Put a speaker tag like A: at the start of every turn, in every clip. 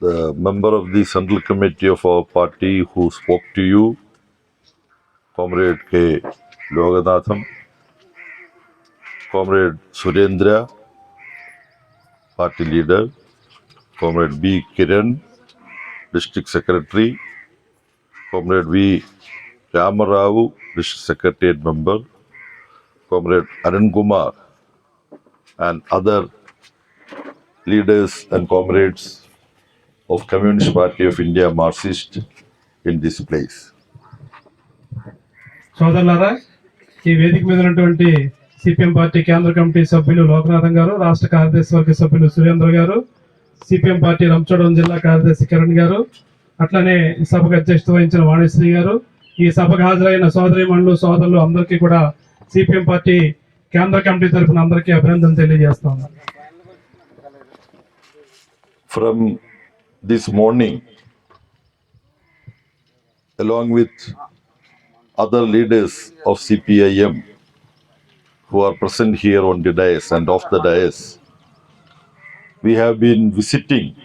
A: the member of the Central Committee of our party who spoke to you, Comrade K. Loganatham, Comrade Surendra, party leader, Comrade B. Kiran, district secretary, Comrade V. Ramarao, district secretariat member, Comrade Arun Kumar, and other leaders and comrades of Communist Party of India Marxist in this place.
B: సోదరులారా ఈ వేదిక మీద ఉన్నటువంటి CPM party కేంద్ర committee సభ్యులు లోకనాథం గారు రాష్ట్ర కార్యదర్శి వర్గ సభ్యులు సురేంద్ర గారు సిపిఎం పార్టీ రంచోడవరం జిల్లా కార్యదర్శి కిరణ్ గారు అట్లనే సభకు అధ్యక్షత వహించిన వాణిశ్రీ గారు ఈ సభకు హాజరైన సోదరి మండలు సోదరులు అందరికీ కూడా సిపిఎం పార్టీ కేంద్ర కమిటీ తరఫున అందరికీ అభినందన తెలియజేస్తా ఉన్నాను
A: From this morning, along with other leaders of CPIM who are present here on the dais and off the dais, we have been visiting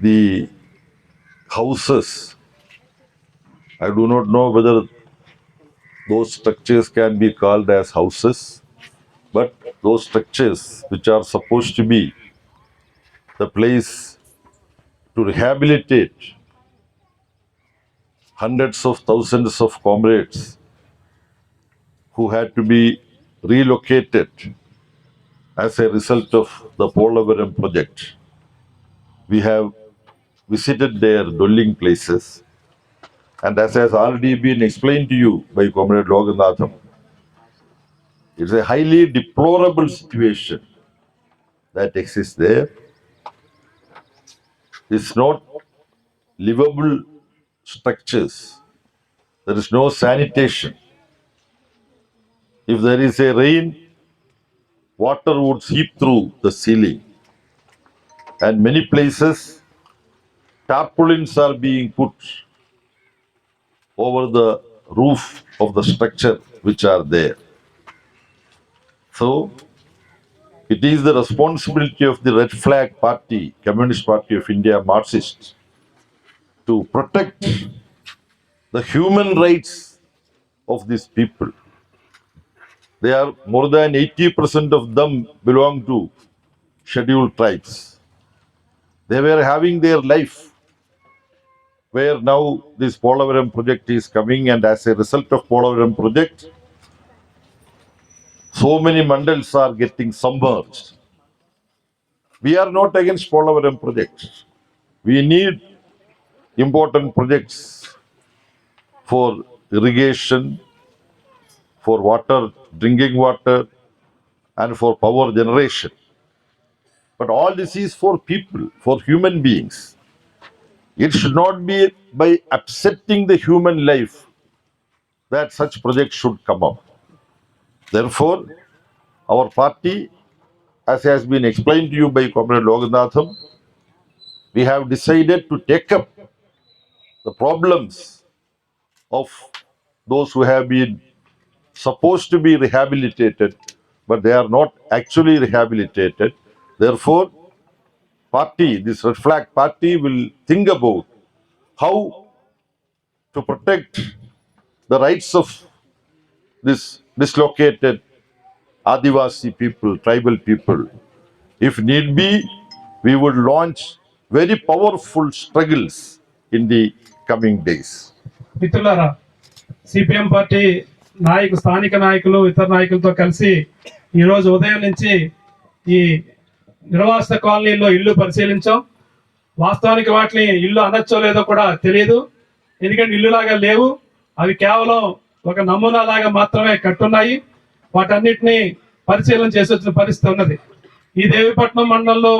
A: the houses. I do not know whether those structures can be called as houses, but those structures which are supposed to be the place to rehabilitate hundreds of thousands of comrades who had to be relocated as a result of the Polavaram project. We have visited their dwelling places, and as has already been explained to you by Comrade Loganatham, it's a highly deplorable situation that exists there. It's not livable structures. There is no sanitation. If there is a rain, water would seep through the ceiling. And many places, tarpaulins are being put over the roof of the structure which are there. So, it is the responsibility of the Red Flag Party, Communist Party of India, Marxists, to protect the human rights of these people. They are more than 80% of them belong to scheduled tribes. They were having their life where now this Polavaram project is coming and as a result of Polavaram project, so many mandals are getting submerged. We are not against Polavaram projects. We need important projects for irrigation, for water, drinking water, and for power generation. But all this is for people, for human beings. It should not be by upsetting the human life that such projects should come up. Therefore, our party, as has been explained to you by Comrade Loganatham, we have decided to take up the problems of those who have been supposed to be rehabilitated, but they are not actually rehabilitated. Therefore, party, this red flag party will think about how to protect the rights of this dislocated Adivasi people, tribal people. If need be, we would launch very powerful struggles in the coming days.
B: మిత్రులారా CPM party నాయకు స్థానిక నాయకులు ఇతర నాయకులతో కలిసి ఈరోజు ఉదయం నుంచి ఈ నిర్వాసిత కాలనీలో ఇల్లు పరిశీలించాం వాస్తవానికి వాటిని ఇల్లు అనొచ్చో లేదో కూడా తెలియదు ఎందుకంటే ఇల్లు లాగా లేవు అవి కేవలం ఒక నమూనా లాగా మాత్రమే కట్టున్నాయి. వాటన్నిటిని పరిశీలన చేసి వచ్చిన పరిస్థితి ఉన్నది. ఈ దేవిపట్నం మండలంలో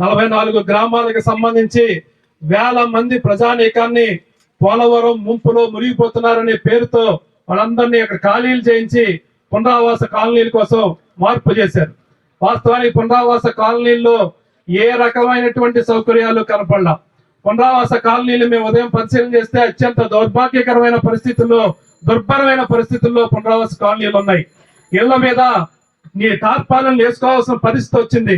B: నలభై నాలుగు గ్రామాలకు సంబంధించి వేల మంది ప్రజానీకాన్ని పోలవరం ముంపులో మునిగిపోతున్నారనే పేరుతో వాళ్ళందరినీ అక్కడ ఖాళీలు చేయించి పునరావాస కాలనీల కోసం మార్పు చేశారు. వాస్తవానికి పునరావాస కాలనీల్లో ఏ రకమైనటువంటి సౌకర్యాలు కనపడలా. పునరావాస కాలనీలు మేము ఉదయం పరిశీలన చేస్తే అత్యంత దౌర్భాగ్యకరమైన పరిస్థితుల్లో దుర్భరమైన పరిస్థితుల్లో పునరావాస కాలనీలు ఉన్నాయి. ఇళ్ళ మీద నీ తాత్పాలను వేసుకోవాల్సిన పరిస్థితి వచ్చింది.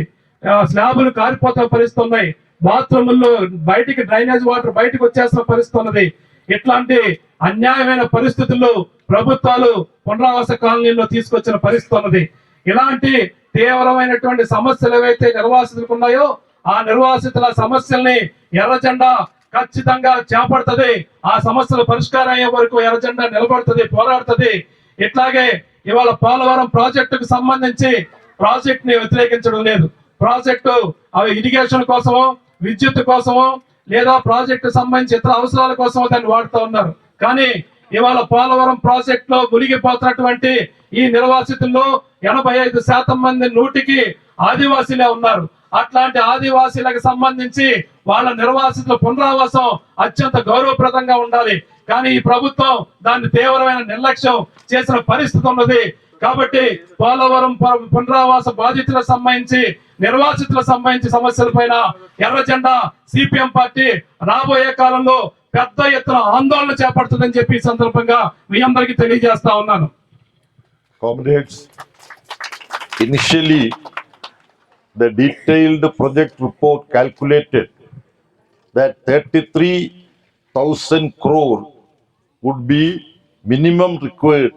B: స్లాబులు కారిపోతున్న పరిస్థితి ఉన్నాయి. బాత్రూముల్లో బయటికి డ్రైనేజ్ వాటర్ బయటకు వచ్చేసిన పరిస్థితి ఉన్నది. ఇట్లాంటి అన్యాయమైన పరిస్థితుల్లో ప్రభుత్వాలు పునరావాస కాలనీల్లో తీసుకొచ్చిన పరిస్థితి ఉన్నది. ఇలాంటి తీవ్రమైనటువంటి సమస్యలు ఏవైతే నిర్వాసితులకు ఉన్నాయో ఆ నిర్వాసితుల సమస్యల్ని ఎర్రజెండా ఖచ్చితంగా చేపడుతుంది. ఆ సమస్యల పరిష్కారం అయ్యే వరకు ఎర్రజెండా నిలబడుతుంది పోరాడుతుంది. ఇట్లాగే ఇవాళ పోలవరం ప్రాజెక్టుకు సంబంధించి ప్రాజెక్ట్ని వ్యతిరేకించడం లేదు. ప్రాజెక్టు అవి ఇరిగేషన్ కోసమో విద్యుత్ కోసమో లేదా ప్రాజెక్టు సంబంధించి ఇతర అవసరాల కోసమో దాన్ని వాడుతూ ఉన్నారు. కానీ ఇవాళ పోలవరం ప్రాజెక్ట్లో మునిగిపోతున్నటువంటి ఈ నిర్వాసితుల్లో ఎనభై ఐదు శాతం మంది నూటికి ఆదివాసీలే ఉన్నారు. అట్లాంటి ఆదివాసీలకు సంబంధించి వాళ్ళ నిర్వాసితుల పునరావాసం అత్యంత గౌరవప్రదంగా ఉండాలి. కానీ ఈ ప్రభుత్వం దాన్ని తీవ్రమైన నిర్లక్ష్యం చేసిన పరిస్థితి ఉన్నది. కాబట్టి పోలవరం పునరావాస బాధితులకు సంబంధించి నిర్వాసితులకు సంబంధించి సమస్యల పైన ఎర్ర జెండా సిపిఎం పార్టీ రాబోయే కాలంలో పెద్ద ఎత్తున ఆందోళన చేపడుతుందని చెప్పి సందర్భంగా మీ అందరికీ తెలియజేస్తా ఉన్నాను.
A: Initially the detailed project report calculated that thirty-three thousand crore would be minimum required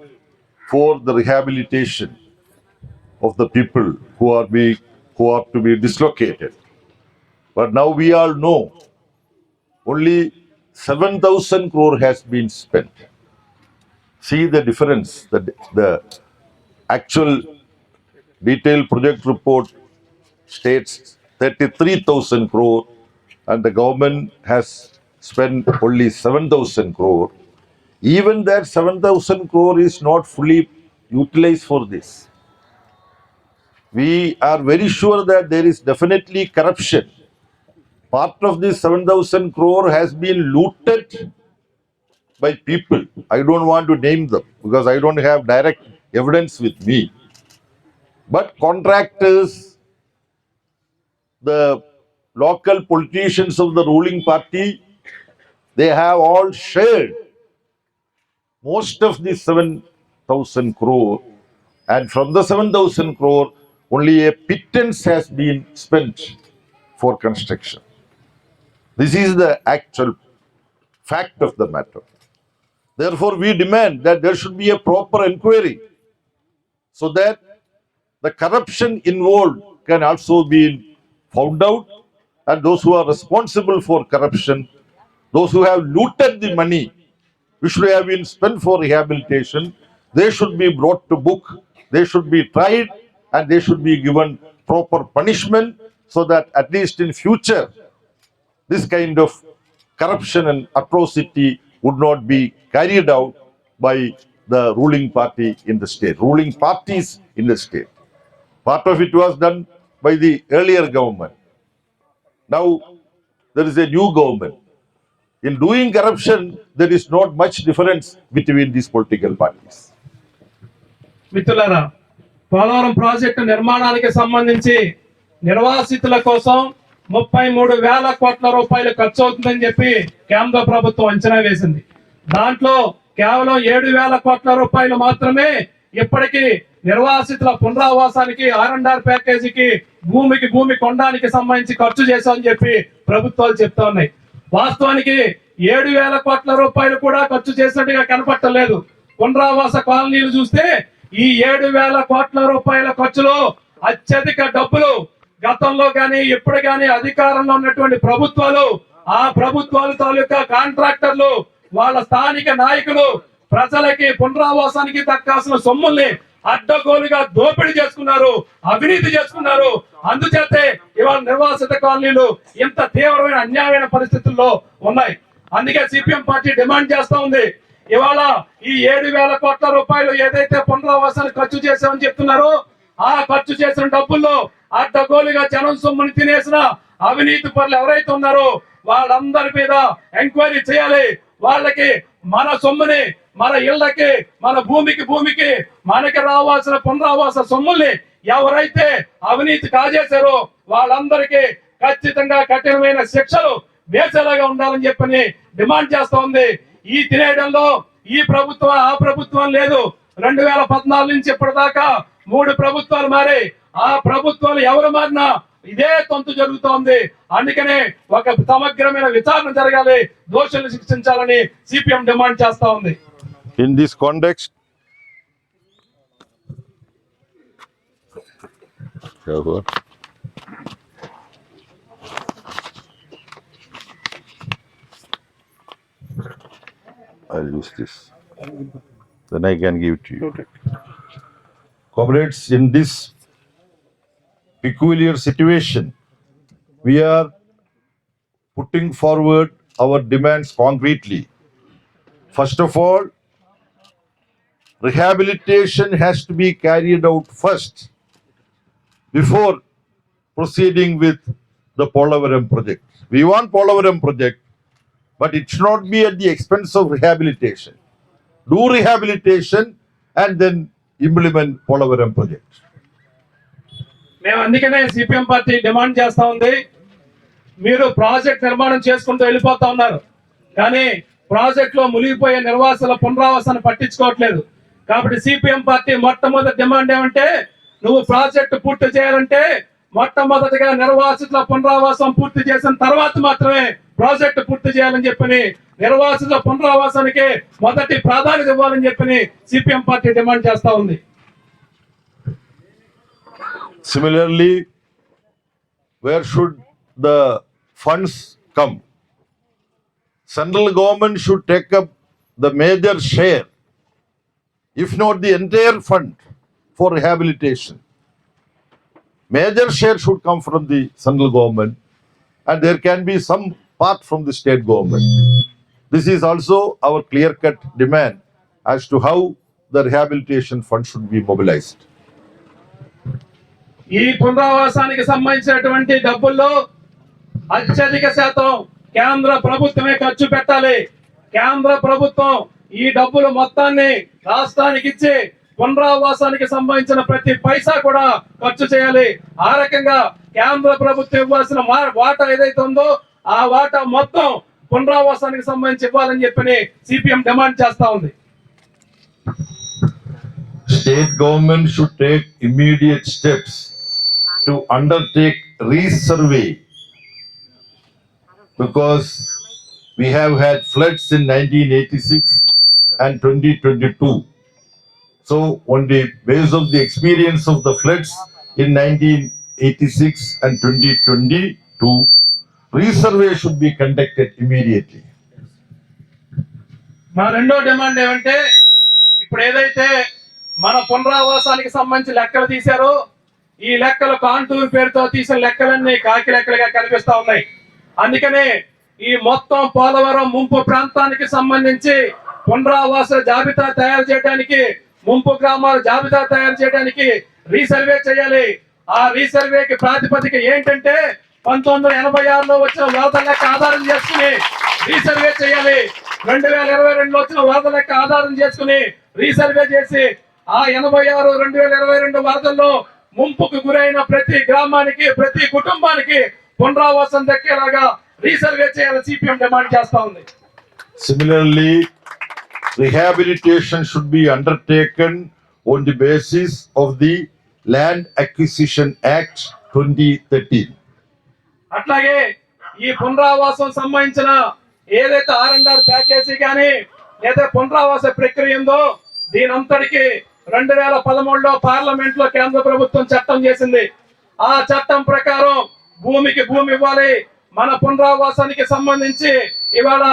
A: for the rehabilitation of the people who are be, who are to be dislocated. But now we all know only seven thousand crore has been spent. See the difference, the, the actual detailed project report states 33,000 crore and the government has spent only 7,000 crore. Even that 7,000 crore is not fully utilized for this. We are very sure that there is definitely corruption. Part of this 7,000 crore has been looted by people. I don't want to name them because I don't have direct evidence with me. But contractors, the local politicians of the ruling party, they have all shared most of the 7,000 crore. And from the 7,000 crore, only a pittance has been spent for construction. This is the actual fact of the matter. Therefore, we demand that there should be a proper inquiry so that the corruption involved can also be found out and those who are responsible for corruption, those who have looted the money which should have been spent for rehabilitation, they should be brought to book, they should be tried and they should be given proper punishment so that at least in future this kind of corruption and atrocity would not be carried out by the ruling party in the state, ruling parties in the state. Part of it was done by the earlier government. Now there is a new government. In doing corruption, there is not much difference between these political parties.
B: మిత్రులారా Polavaram project నిర్మాణానికి సంబంధించి నిర్వాసితుల కోసం ముప్పై మూడు వేల కోట్ల రూపాయలు ఖర్చు అవుతుందని చెప్పి కేంద్ర ప్రభుత్వం అంచనా వేసింది దాంట్లో కేవలం ఏడు వేల కోట్ల రూపాయలు మాత్రమే ఇప్పటికీ నిర్వాసితుల పునరావాసానికి ఆర్ఎన్ఆర్ ప్యాకేజీకి భూమికి భూమి కొనడానికి సంబంధించి ఖర్చు చేశామని చెప్పి ప్రభుత్వాలు చెప్తా ఉన్నాయి. వాస్తవానికి ఏడు వేల కోట్ల రూపాయలు కూడా ఖర్చు చేసినట్టుగా కనపట్టలేదు. పునరావాస కాలనీలు చూస్తే ఈ ఏడు వేల కోట్ల రూపాయల ఖర్చులో అత్యధిక డబ్బులు గతంలో కానీ ఇప్పుడు కానీ అధికారంలో ఉన్నటువంటి ప్రభుత్వాలు ఆ ప్రభుత్వాలు తాలూకా కాంట్రాక్టర్లు వాళ్ళ స్థానిక నాయకులు ప్రజలకి పునరావాసానికి దక్కాల్సిన సొమ్ముల్ని అడ్డగోలుగా దోపిడీ చేసుకున్నారు అవినీతి చేసుకున్నారు. అందుచేతే ఇవాళ నిర్వాసిత కాలనీలు ఇంత తీవ్రమైన అన్యాయమైన పరిస్థితుల్లో ఉన్నాయి. అందుకే సిపిఎం పార్టీ డిమాండ్ చేస్తా ఉంది. ఇవాళ ఈ ఏడు వేల కోట్ల రూపాయలు ఏదైతే పునరావాసాలు ఖర్చు చేశామని చెప్తున్నారో ఆ ఖర్చు చేసిన డబ్బుల్లో అడ్డగోలుగా జనం సొమ్ముని తినేసిన అవినీతి పనులు ఎవరైతే ఉన్నారో వాళ్ళందరి మీద ఎంక్వైరీ చేయాలి. వాళ్ళకి మన సొమ్ముని మన ఇళ్ళకి మన భూమికి భూమికి మనకి రావాల్సిన పునరావాస సొమ్ముల్ని ఎవరైతే అవినీతి కాజేశారో వాళ్ళందరికీ ఖచ్చితంగా కఠినమైన శిక్షలు వేసేలాగా ఉండాలని చెప్పని డిమాండ్ చేస్తా ఉంది. ఈ తినేయడంలో ఈ ప్రభుత్వం ఆ ప్రభుత్వం లేదు. రెండు వేల పద్నాలుగు నుంచి ఇప్పటిదాకా మూడు ప్రభుత్వాలు మారి ఆ ప్రభుత్వాలు ఎవరు మారినా ఇదే తొంతు జరుగుతోంది అందుకనే ఒక సమగ్రమైన విచారణ జరగాలి. దోషులు శిక్షించాలని సిపిఎం డిమాండ్ చేస్తా ఉంది.
A: In this context. I'll use this. Then I can give it to you. Comrades, in this peculiar situation, we are putting forward our demands concretely. First of all, rehabilitation has to be carried out first before proceeding with the Polavaram project. We want Polavaram project, but it should not be at the expense of rehabilitation. Do rehabilitation and then implement Polavaram project.
B: మేము అందుకనే CPM party demand చేస్తా ఉంది మీరు project నిర్మాణం చేసుకుంటూ వెళ్ళిపోతా ఉన్నారు కానీ ప్రాజెక్ట్లో మునిగిపోయే నిర్వాసాల పునరావాసాన్ని పట్టించుకోవట్లేదు కాబట్టి సిపిఎం పార్టీ మొట్టమొదటి డిమాండ్ ఏమంటే నువ్వు ప్రాజెక్ట్ పూర్తి చేయాలంటే మొట్టమొదటిగా నిర్వాసితుల పునరావాసం పూర్తి చేసిన తర్వాత మాత్రమే ప్రాజెక్ట్ పూర్తి చేయాలని చెప్పని నిర్వాసితుల పునరావాసానికి మొదటి ప్రాధాన్యత ఇవ్వాలని చెప్పని సిపిఎం పార్టీ డిమాండ్ చేస్తా ఉంది.
A: Similarly where should the funds come central government should take up the major share if not the entire fund for rehabilitation. Major share should come from the central government and there can be some part from the state government. This is also our clear cut demand as to how the rehabilitation fund should be mobilized.
B: ఈ పునరావాసానికి సంబంధించినటువంటి డబ్బుల్లో అత్యధిక శాతం కేంద్ర ప్రభుత్వమే ఖర్చు పెట్టాలి కేంద్ర ప్రభుత్వం ఈ డబ్బులు మొత్తాన్ని రాష్ట్రానికి ఇచ్చి పునరావాసానికి సంబంధించిన ప్రతి పైసా కూడా ఖర్చు చేయాలి. ఆ రకంగా కేంద్ర ప్రభుత్వం ఇవ్వాల్సిన వాటా ఏదైతే ఉందో ఆ వాటా మొత్తం పునరావాసానికి సంబంధించి ఇవ్వాలని చెప్పని సిపిఎం డిమాండ్ చేస్తా ఉంది.
A: state government should steps to undertake resurvey. undertake resurvey have we have had floods in 1986 and 2022. So on the basis of the experience of the floods in 1986 and 2022, resurvey should be conducted immediately.
B: మా రెండో demand ఏమంటే ఇప్పుడు ఏదైతే మన పునరావాసానికి సంబంధించి లెక్కలు తీశారో ఈ లెక్కలు కాంటూర్ పేరుతో తీసిన లెక్కలన్నీ కాకి లెక్కలుగా కనిపిస్తా ఉన్నాయి అందుకనే ఈ మొత్తం పోలవరం ముంపు ప్రాంతానికి సంబంధించి పునరావాస జాబితా తయారు చేయడానికి ముంపు గ్రామాల జాబితా తయారు చేయడానికి రీసర్వే చేయాలి. ఆ రీసర్వేకి ప్రాతిపదిక ఏంటంటే పంతొమ్మిది వందల ఎనభై ఆరులో వచ్చిన వరద లెక్క ఆధారం చేసుకుని రీసర్వే చేయాలి. రెండు వేల ఇరవై రెండులో వచ్చిన వరద లెక్క ఆధారం చేసుకుని రీసర్వే చేసి ఆ ఎనభై ఆరు రెండు వేల ఇరవై రెండు వరదల్లో ముంపుకు గురైన ప్రతి గ్రామానికి ప్రతి కుటుంబానికి పునరావాసం దక్కేలాగా రీసర్వే చేయాలని సిపిఎం డిమాండ్ చేస్తా ఉంది.
A: Similarly rehabilitation should be undertaken on the basis of the Land Acquisition Act 2013.
B: అట్లాగే ఈ పునరావాసం సంబంధించిన ఏదైతే ఆర్ అండ్ ఆర్ ప్యాకేజీ కానీ లేదా పునరావాస ప్రక్రియ ఉందో దీనంతటికి రెండు వేల పదమూడులో పార్లమెంట్లో కేంద్ర ప్రభుత్వం చట్టం చేసింది ఆ చట్టం ప్రకారం భూమికి భూమి ఇవ్వాలి మన పునరావాసానికి సంబంధించి ఇవాళ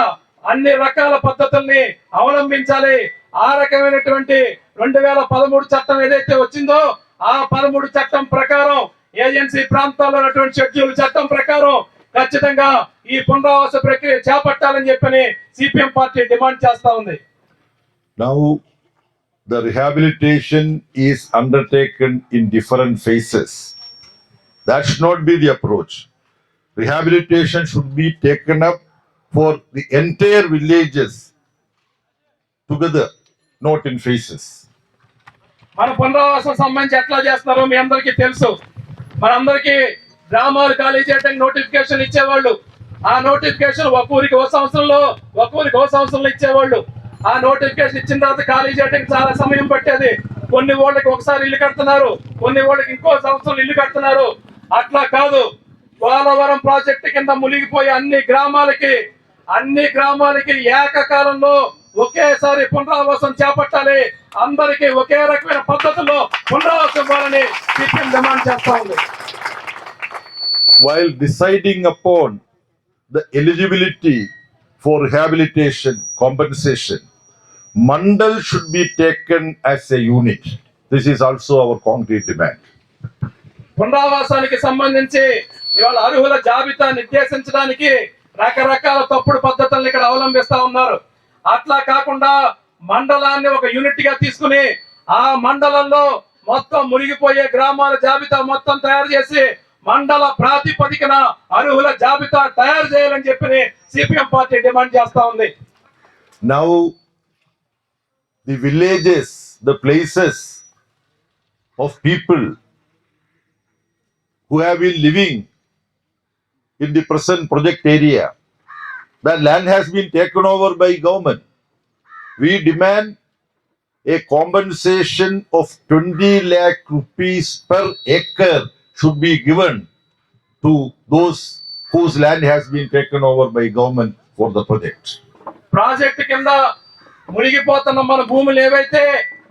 B: అన్ని రకాల పద్ధతుల్ని అవలంబించాలి ఆ రకమైనటువంటి రెండు వేల పదమూడు చట్టం ఏదైతే వచ్చిందో ఆ పదమూడు చట్టం ప్రకారం ఏజెన్సీ ప్రాంతాల్లో ఉన్నటువంటి షెడ్యూల్ చట్టం ప్రకారం ఖచ్చితంగా ఈ పునరావాస ప్రక్రియ చేపట్టాలని చెప్పని సిపిఎం పార్టీ డిమాండ్ చేస్తా ఉంది
A: Now, the rehabilitation is undertaken in different phases. That should not be the approach. Rehabilitation should be taken up for the entire villages together, not in phases.
B: మన పునరావాసం సంబంధించి ఎట్లా చేస్తున్నారో మీ అందరికీ తెలుసు. మనందరికీ గ్రామాలు ఖాళీ చేయడానికి నోటిఫికేషన్ ఇచ్చేవాళ్ళు. ఆ నోటిఫికేషన్ ఒక ఊరికి ఓ సంవత్సరంలో ఒక ఊరికి ఓ సంవత్సరంలో ఇచ్చేవాళ్ళు. ఆ నోటిఫికేషన్ ఇచ్చిన తర్వాత ఖాళీ చేయడానికి చాలా సమయం పట్టేది. కొన్ని వాళ్ళకి ఒకసారి ఇల్లు కడుతున్నారు కొన్ని వాళ్ళకి ఇంకో సంవత్సరం ఇల్లు కడుతున్నారు. అట్లా కాదు. పోలవరం ప్రాజెక్టు కింద మునిగిపోయి అన్ని గ్రామాలకి అన్ని గ్రామాలకి ఏకకాలంలో ఒకేసారి పునరావాసం చేపట్టాలి అందరికీ ఒకే రకమైన పద్ధతిలో పునరావాసం ఇవ్వాలని సిపిఎం డిమాండ్ చేస్తా ఉంది
A: while deciding upon the eligibility for rehabilitation compensation, Mandal should be taken as a unit. This is also our concrete demand.
B: పునరావాసానికి సంబంధించి ఇవాళ అర్హుల జాబితా నిర్దేశించడానికి రకరకాల తప్పుడు పద్ధతులను ఇక్కడ అవలంబిస్తా ఉన్నారు. అట్లా కాకుండా మండలాన్ని ఒక యూనిట్గా తీసుకుని ఆ మండలంలో మొత్తం మునిగిపోయే గ్రామాల జాబితా మొత్తం తయారు చేసి మండల ప్రాతిపదికన అర్హుల జాబితా తయారు చేయాలని చెప్పి సిపిఎం పార్టీ డిమాండ్ చేస్తా ఉంది.
A: Now the villages the places of people who have been living in the present project area, that land has been taken over by government. We demand a compensation of 20 lakh rupees per acre should be given to those whose land has been taken over by government for the project.
B: Project కింద మునిగిపోతున్న మన భూములు ఏవైతే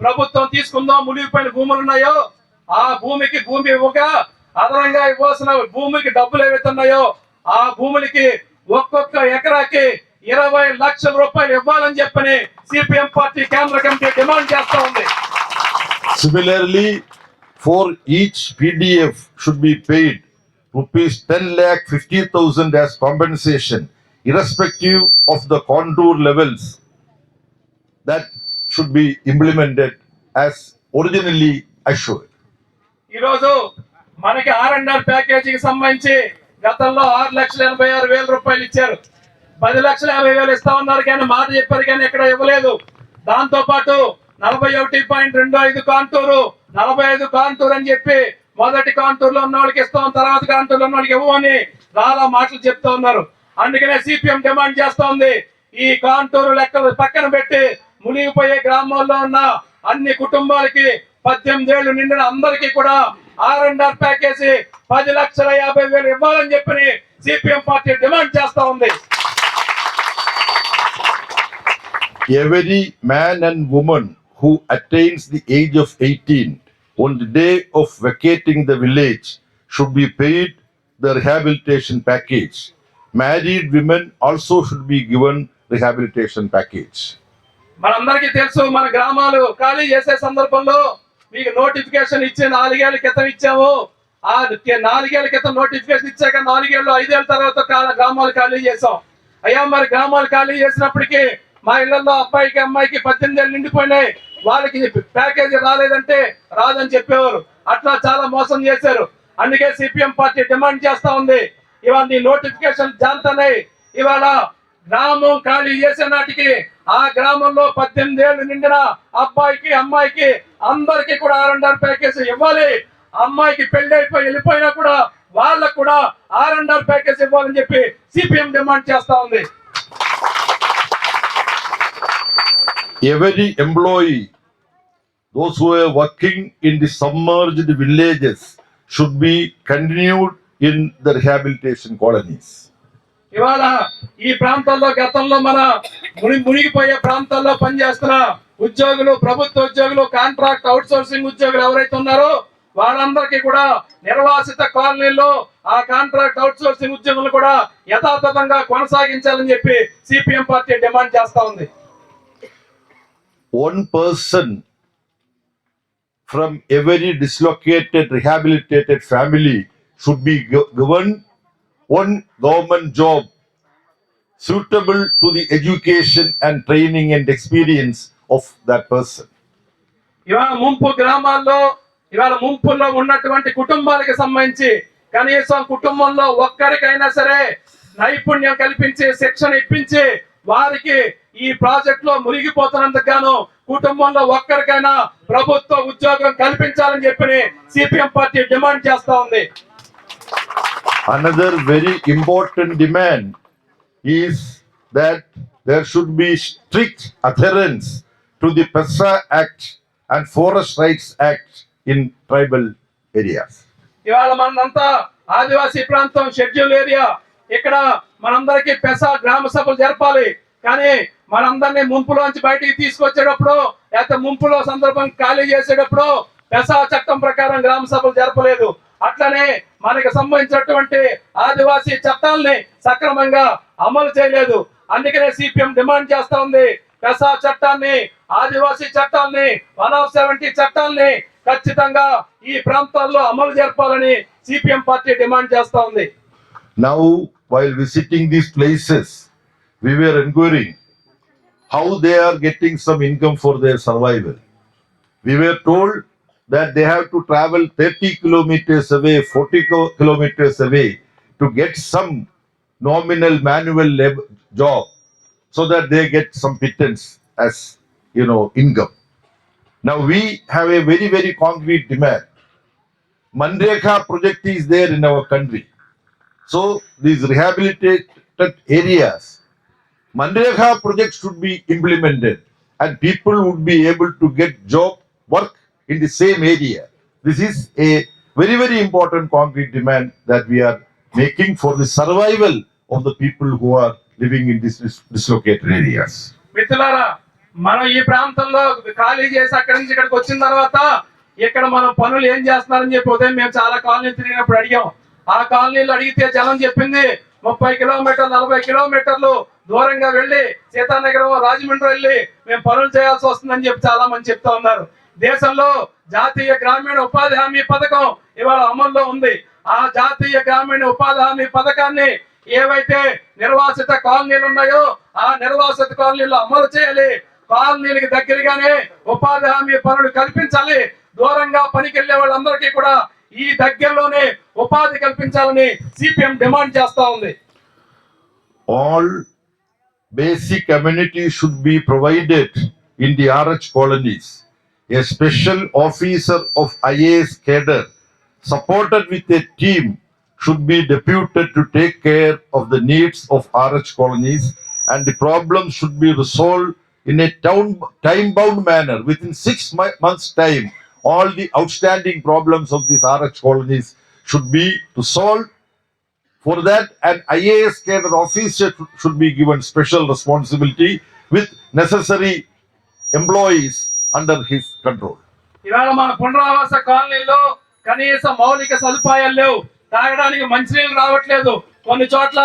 B: ప్రభుత్వం తీసుకుందో మునిగిపోయిన భూములు ఉన్నాయో ఆ భూమికి భూమి ఇవ్వగా అదనంగా ఇవ్వాల్సిన భూమికి డబ్బులు ఏవైతున్నాయో ఆ భూములకి ఒక్కొక్క ఎకరాకి ఇరవై లక్షల రూపాయలు ఇవ్వాలని చెప్పని సిపిఎం పార్టీ కేంద్ర కమిటీ డిమాండ్ చేస్తా ఉంది.
A: Similarly for each PDF should be paid rupees ten lakh fifty thousand as compensation irrespective of the contour levels that should be implemented as originally assure
B: ఈరోజు మనకి ఆర్ అండ్ ఆర్ ప్యాకేజీకి సంబంధించి గతంలో ఆరు లక్షల ఎనభై ఆరు వేల రూపాయలు ఇచ్చారు. పది లక్షల యాభై వేలు ఇస్తా ఉన్నారు కానీ మాట చెప్పారు కానీ ఇక్కడ ఇవ్వలేదు. దాంతో పాటు నలభై ఒకటి పాయింట్ రెండు ఐదు కాంటూరు నలభై ఐదు కాంటూరు అని చెప్పి మొదటి కాంటూరులో ఉన్న వాళ్ళకి ఇస్తాం తర్వాత కాంటూరులో ఉన్న వాళ్ళకి ఇవ్వమని చాలా మాటలు చెప్తా ఉన్నారు. అందుకనే సిపిఎం డిమాండ్ చేస్తా ఉంది. ఈ కాంటూరు లెక్కలు పక్కన పెట్టి మునిగిపోయే గ్రామాల్లో ఉన్న అన్ని కుటుంబాలకి పద్దెనిమిది ఏళ్ళు నిండిన అందరికీ కూడా ఆర్ అండ్ ఆర్ ప్యాకేజీ పది లక్షల యాభై వేలు ఇవ్వాలని చెప్పి సిపిఎం పార్టీ డిమాండ్ చేస్తా ఉంది
A: Every man and woman who attains the age of 18 on the day of vacating the village should be paid the rehabilitation package. Married women also should be given rehabilitation package.
B: మనందరికీ తెలుసు మన గ్రామాలు ఖాళీ చేసే సందర్భంలో మీకు నోటిఫికేషన్ ఇచ్చి నాలుగేళ్ళ క్రితం ఇచ్చావు. ఆ నాలుగేళ్ళ క్రితం నోటిఫికేషన్ ఇచ్చాక నాలుగేళ్ళు ఐదేళ్ళ తర్వాత గ్రామాలు ఖాళీ చేసాం అయ్యా మరి గ్రామాలు ఖాళీ చేసినప్పటికీ మా ఇళ్ళలో అబ్బాయికి అమ్మాయికి పద్దెనిమిది ఏళ్ళు నిండిపోయినాయి. వాళ్ళకి ప్యాకేజీ రాలేదంటే రాదని చెప్పేవారు. అట్లా చాలా మోసం చేశారు. అందుకే సిపిఎం పార్టీ డిమాండ్ చేస్తా ఉంది. ఇవాళ నీ నోటిఫికేషన్ జాంతనే. ఇవాళ గ్రామం ఖాళీ చేసే నాటికి ఆ గ్రామంలో పద్దెనిమిది ఏళ్ళు నిండిన అబ్బాయికి అమ్మాయికి అందరికి కూడా ఆర్ అండ్ ఆర్ ప్యాకేజ్ ఇవ్వాలి. అమ్మాయికి పెళ్ళి అయిపోయి వెళ్ళిపోయినా కూడా వాళ్ళకు కూడా ఆర్ అండ్ ఆర్ ప్యాకేజ్ ఇవ్వాలని చెప్పి సిపిఎం డిమాండ్ చేస్తా ఉంది.
A: Every employee those working in the submerged villages should be continued in their rehabilitation colonies
B: ఇవాళ ఈ ప్రాంతాల్లో గతంలో మన ముని మునిగిపోయే ప్రాంతాల్లో పనిచేస్తున్న ఉద్యోగులు ప్రభుత్వ ఉద్యోగులు కాంట్రాక్ట్ అవుట్ సోర్సింగ్ ఉద్యోగులు ఎవరైతే ఉన్నారో వాళ్ళందరికీ కూడా నిర్వాసిత కాలనీల్లో ఆ కాంట్రాక్ట్ అవుట్ సోర్సింగ్ ఉద్యోగులు కూడా యథాతథంగా కొనసాగించాలని చెప్పి సిపిఎం పార్టీ డిమాండ్ చేస్తా ఉంది.
A: One person from every dislocated rehabilitated family should be gi- one government job suitable to the education and training and experience of that person.
B: ఇవాళ ముంపు గ్రామాల్లో ఇవాళ ముంపుల్లో ఉన్నటువంటి కుటుంబాలకు సంబంధించి కనీసం కుటుంబంలో ఒక్కరికైనా సరే నైపుణ్యం కల్పించి శిక్షణ ఇప్పించి వారికి ఈ ప్రాజెక్ట్లో మునిగిపోతున్నందుకు గాను కుటుంబంలో ఒక్కరికైనా ప్రభుత్వ ఉద్యోగం కల్పించాలని చెప్పి సిపిఎం పార్టీ డిమాండ్ చేస్తా ఉంది
A: Another very important demand is that there should be strict adherence to the PESA Act and Forest Rights Act in tribal areas.
B: ఇవాళ మనంతా ఆదివాసీ ప్రాంతం షెడ్యూల్ ఏరియా ఇక్కడ మనందరికీ పెస గ్రామ సభలు జరపాలి. కానీ మనందరినీ ముంపులోంచి బయటికి తీసుకొచ్చేటప్పుడు లేకపోతే ముంపులో సందర్భం ఖాళీ చేసేటప్పుడు పెసా చట్టం ప్రకారం గ్రామ సభలు జరపలేదు. అట్లనే మనకి సంబంధించినటువంటి ఆదివాసీ చట్టాలని సక్రమంగా అమలు చేయలేదు. అందుకనే సిపిఎం డిమాండ్ చేస్తా ఉంది. పెసా చట్టాన్ని ఆదివాసీ చట్టాన్ని వన్ ఆఫ్ సెవెంటీ చట్టాన్ని ఖచ్చితంగా ఈ ప్రాంతాల్లో అమలు జరపాలని సిపిఎం పార్టీ డిమాండ్ చేస్తా ఉంది.
A: Now while visiting this places we were inquiring how they are getting some for their their survival. We were that they have to travel 30 kilometers away, 40 kilometers away to get some nominal manual labor job so that they get some pittance as you know income. Now we have a very very concrete demand. Manrekha project is there in our country. So these rehabilitated areas, Manrekha project should be implemented and people would be able to get job work in the same area. This is a very, very important concrete demand that we are making for the survival of the people who are living in these dis- dislocated areas.
B: మిత్రులారా మనం ఈ ప్రాంతంలో ఖాళీ చేసి అక్కడి నుంచి ఇక్కడికి వచ్చిన తర్వాత ఇక్కడ మనం పనులు ఏం చేస్తున్నారని చెప్పి ఉదయం మేము చాలా కాలనీలు తిరిగినప్పుడు అడిగాం ఆ కాలనీలు అడిగితే జనం చెప్పింది ముప్పై కిలోమీటర్లు నలభై కిలోమీటర్లు దూరంగా వెళ్ళి సీతానగరం రాజమండ్రి వెళ్ళి మేము పనులు చేయాల్సి వస్తుందని చెప్పి చాలా మంది చెప్తా ఉన్నారు దేశంలో జాతీయ గ్రామీణ ఉపాధి హామీ పథకం ఇవాళ అమల్లో ఉంది. ఆ జాతీయ గ్రామీణ ఉపాధి హామీ పథకాన్ని ఏవైతే నిర్వాసిత కాలనీలు ఉన్నాయో ఆ నిర్వాసిత కాలనీలు అమలు చేయాలి. కాలనీలకు దగ్గరగానే ఉపాధి హామీ పనులు కల్పించాలి. దూరంగా పనికెళ్ళే వాళ్ళందరికీ కూడా ఈ దగ్గరలోనే ఉపాధి కల్పించాలని సిపిఎం డిమాండ్ చేస్తా ఉంది.
A: All basic community should be provided in the RH colonies A special officer of IAS cadre supported with a team should be deputed to take care of the needs of RH colonies and the problems should be resolved in a time bound manner within six months time. All the outstanding problems of these RH colonies should be resolved for that, an IAS cadre officer should be given special responsibility with necessary employees under his control
B: ఇవాళ మన పునరావాస కాలనీలో కనీస మౌలిక సదుపాయాలు లేవు. తాగడానికి మంచినీళ్ళు రావట్లేదు. కొన్ని చోట్ల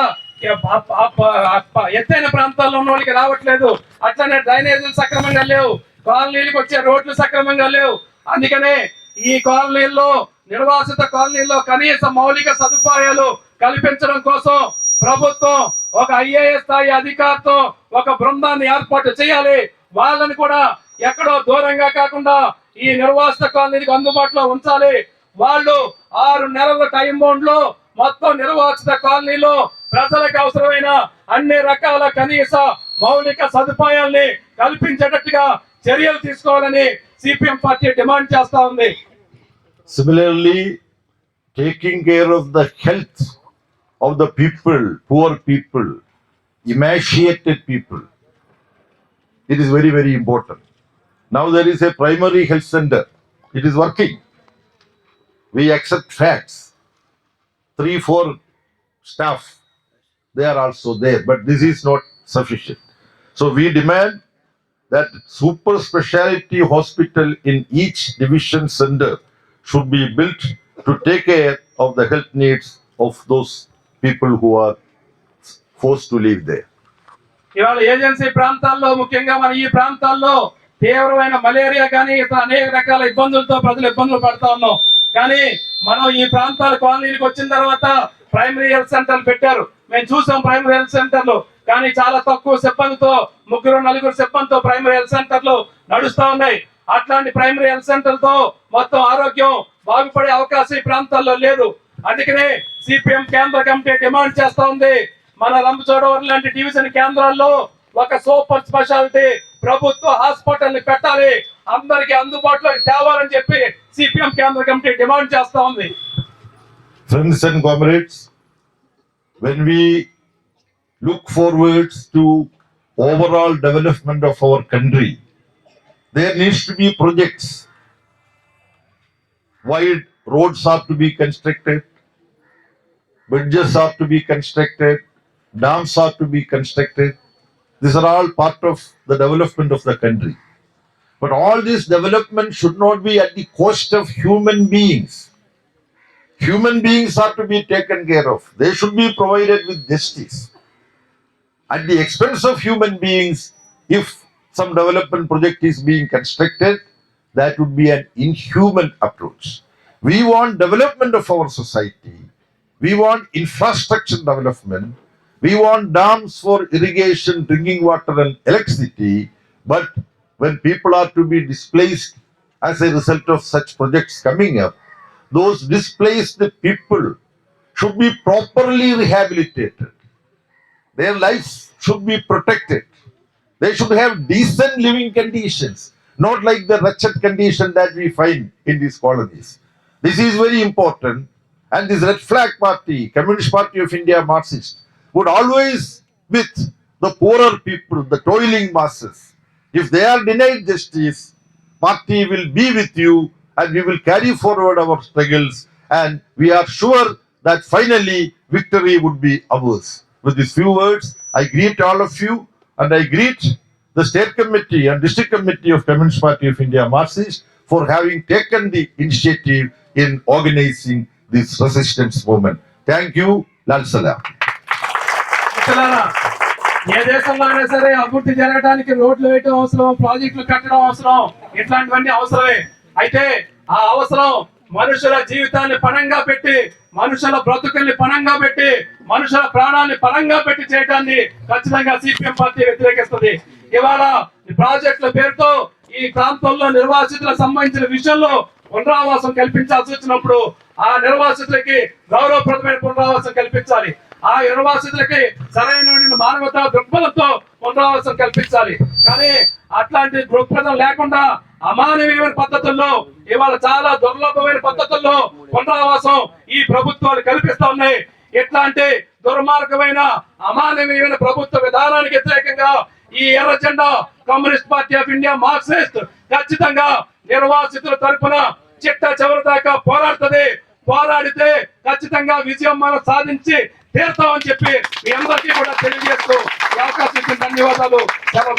B: ఎత్తైన ప్రాంతాల్లో ఉన్న వాళ్ళకి రావట్లేదు. అట్లనే డ్రైనేజీలు సక్రమంగా లేవు. కాలనీలకు వచ్చే రోడ్లు సక్రమంగా లేవు. అందుకనే ఈ కాలనీల్లో నిర్వాసిత కాలనీల్లో కనీస మౌలిక సదుపాయాలు కల్పించడం కోసం ప్రభుత్వం ఒక ఐఏఎస్ స్థాయి అధికారితో ఒక బృందాన్ని ఏర్పాటు చేయాలి. వాళ్ళని కూడా ఎక్కడో దూరంగా కాకుండా ఈ నిర్వాసిత కాలనీకి అందుబాటులో ఉంచాలి. వాళ్ళు ఆరు నెలల టైం బౌండ్లో మొత్తం నిర్వాసిత కాలనీలో ప్రజలకు అవసరమైన అన్ని రకాల కనీస మౌలిక సదుపాయాల్ని కల్పించేటట్టుగా చర్యలు తీసుకోవాలని సిపిఎం పార్టీ డిమాండ్ చేస్తా ఉంది.
A: Similarly taking care of the health of the people poor people emaciated people it is very very important Now there is a primary health center. It is working. We accept facts. Three, four staff, they are also there, but this is not sufficient. So we demand that super speciality hospital in each division center should be built to take care of the health needs of those people who are forced to live there.
B: ఇవాళ agency ప్రాంతాల్లో ముఖ్యంగా మన ఈ ప్రాంతాల్లో తీవ్రమైన malaria కానీ ఇతర అనేక రకాల ఇబ్బందులతో ప్రజలు ఇబ్బందులు పడతా ఉన్నాం. కానీ మనం ఈ ప్రాంతాల కాలనీలకు వచ్చిన తర్వాత ప్రైమరీ హెల్త్ సెంటర్లు పెట్టారు. మేము చూసాం ప్రైమరీ హెల్త్ సెంటర్లు. కానీ చాలా తక్కువ సిబ్బందితో ముగ్గురు నలుగురు సిబ్బందితో ప్రైమరీ హెల్త్ సెంటర్లు నడుస్తా ఉన్నాయి. అట్లాంటి ప్రైమరీ హెల్త్ సెంటర్లతో మొత్తం ఆరోగ్యం బాగుపడే అవకాశం ఈ ప్రాంతాల్లో లేదు. అందుకనే సిపిఎం కేంద్ర కమిటీ డిమాండ్ చేస్తా ఉంది. మన రంపచోడవరం లాంటి డివిజన్ కేంద్రాల్లో ఒక సూపర్ స్పెషాలిటీ ప్రభుత్వ హాస్పిటల్ ని పెట్టాలి అందరికి అందుబాటులోకి తేవాలని చెప్పి సిపిఎం కేంద్ర కమిటీ డిమాండ్ చేస్తా ఉంది
A: Friends and comrades, when we look forwards to overall development of our country, there needs to be projects, wide roads are to be constructed, bridges are to be constructed, dams are to be constructed. These are all part of the development of the country. But all this development should not be at the cost of human beings. Human beings are to be taken care of. They should be provided with justice. At the expense of human beings, if some development project is being constructed, that would be an inhuman approach. We want development of our society. We want infrastructure development. We want dams for irrigation, drinking water, and electricity. But when people are to be displaced as a result of such projects coming up, those displaced people should be properly rehabilitated. Their lives should be protected. They should have decent living conditions, not like the wretched condition that we find in these colonies. This is very important. And this Red Flag Party, Communist Party of India, Marxist, would always with the poorer people, the toiling masses. If they are denied justice, party will be with you and we will carry forward our struggles and we are sure that finally victory would be ours. With these few words, I greet all of you and I greet the state committee and district committee of Communist Party of India Marxist for having taken the initiative in organizing this resistance movement. Thank you. Lal Salam.
B: మిత్రులారా, ఏ దేశంలో అయినా సరే అభివృద్ధి జరగడానికి రోడ్లు వేయటం అవసరం ప్రాజెక్టులు కట్టడం అవసరం ఇట్లాంటివన్నీ అవసరమే. అయితే ఆ అవసరం మనుషుల జీవితాన్ని పణంగా పెట్టి మనుషుల బ్రతుకుల్ని పణంగా పెట్టి మనుషుల ప్రాణాన్ని పణంగా పెట్టి చేయడాన్ని ఖచ్చితంగా సిపిఎం పార్టీ వ్యతిరేకిస్తుంది. ఇవాళ ఈ ప్రాజెక్టుల పేరుతో ఈ ప్రాంతంలో నిర్వాసితులకు సంబంధించిన విషయంలో పునరావాసం కల్పించాల్సి వచ్చినప్పుడు ఆ నిర్వాసితులకి గౌరవప్రదమైన పునరావాసం కల్పించాలి. ఆ నిర్వాసితులకి సరైన మానవతా దృక్పథంతో పునరావాసం కల్పించాలి. కానీ అట్లాంటి దృక్పథం లేకుండా అమానవీయమైన పద్ధతుల్లో ఇవాళ చాలా దుర్లభమైన పద్ధతుల్లో పునరావాసం ఈ ప్రభుత్వాలు కల్పిస్తా ఉన్నాయి. ఎట్లాంటి దుర్మార్గమైన అమానవీయమైన ప్రభుత్వ విధానానికి వ్యతిరేకంగా ఈ ఎర్ర జెండా Communist Party of India Marxist ఖచ్చితంగా నిర్వాసితుల తరపున చిట్ట చివరి దాకా పోరాడుతుంది. పోరాడితే ఖచ్చితంగా విజయం మనం సాధించి తీరుతామని చెప్పి మీ అందరికీ కూడా తెలియజేస్తూ ఈ అవకాశం ఇచ్చిన ధన్యవాదాలు. సెలవు